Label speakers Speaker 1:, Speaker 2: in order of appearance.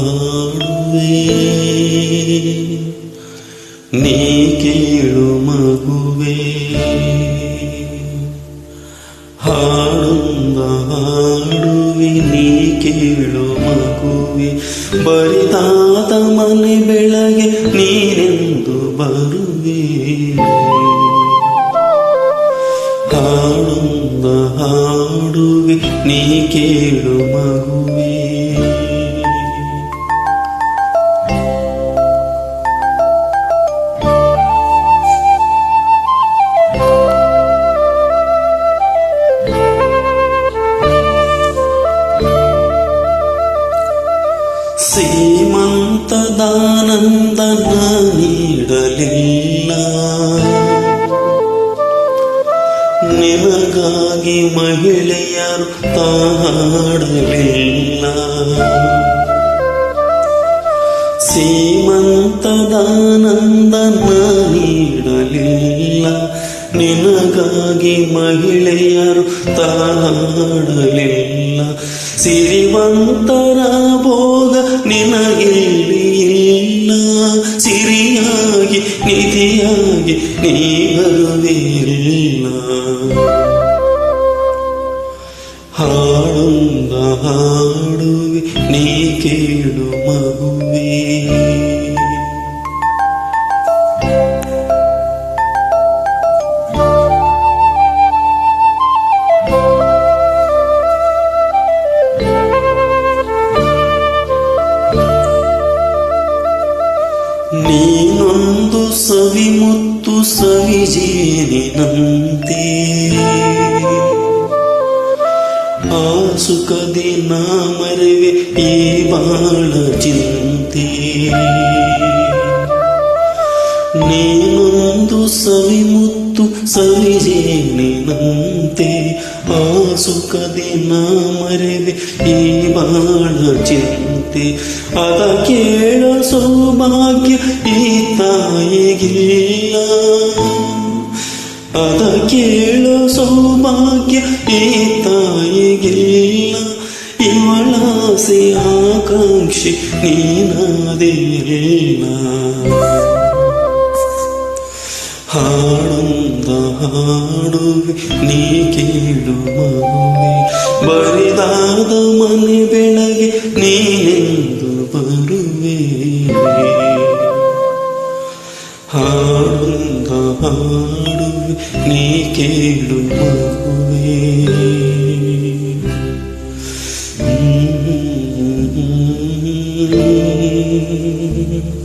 Speaker 1: నాడువే నీ కీడు మగువే ಹಾಡುಂದಾಡುವಿ ನೀ ಕೇಳು ಮಗುವೆ ಬರಿತಾತ ಮನೆ ಬೆಳಗ್ಗೆ ನೀನೆಂದು ಬರುವೆ ಹಾಡುಂದ ಹಾಡುವೆ ನೀ ಕೇಳು ಮಗು ಸೀಮಂತದಾನಂದನ ನೀಡಲಿಲ್ಲ. ನಿನಗಾಗಿ ಮಹಿಳೆಯರು ತಾಡಲಿಲ್ಲ. ಸೀಮಂತದಾನಂದನ ನೀಡಲಿಲ್ಲ. ನಿನಗಾಗಿ ಮಹಿಳೆಯರು ತಾಡಲಿಲ್ಲ ಸಿರಿವಂತರ ಭೋಗ ನಿನಗಿಲ್ಲಿ ಇಲ್ಲ ಸಿರಿಯಾಗಿ ನಿಧಿಯಾಗಿ ನೀ ಬರುವಿಲ್ಲ ಹಾಡುಂದ ಹಾಡುವೆ ನೀ ಕೇಳು ಮಗುವೇ ನೀನೊಂದು ಸವಿ ಮುತ್ತು ಸವಿ ಜೇನಿನಂತೆ ಆ ಸುಖದಿ ನಾ ಮರೆವೆ ಈ ಬಾಳ ಚಿಂತೆ. ನೀನೊಂದು ಸವಿ ಮುತ್ತು ಸವಿ ಜೇನಿನಂತೆ ಆ ಸುಖದಿ ನಾ ಮರೆದೆ ಈ ಬಾಳ ಚಿಂತೆ. ಅದ ಕೇಳ ಸೌಭಾಗ್ಯ ಈ ತಾಯಿಗಿಲ್ಲ. ಅದ ಕೇಳ ಸೌಭಾಗ್ಯ ಈ ತಾಯಿಗಿಲ್ಲ. ಇವಳಾಸೆ ಆಕಾಂಕ್ಷಿ ನೀನಾದಿಲ್ಲ ಹಾಡುಂದ ಹಾಡುವೆ ನೀ ಕೇಳು ಮಾವೆ ಬರಿದಾದ ಮನೆ ಬೆಳಗ್ಗೆ ನೀನೆಂದು ಬರುವೆ ಹಾಡುಂದ ಹಾಡುವೆ ನೀ ಕೇಳು ಮಾವೆ Thank you.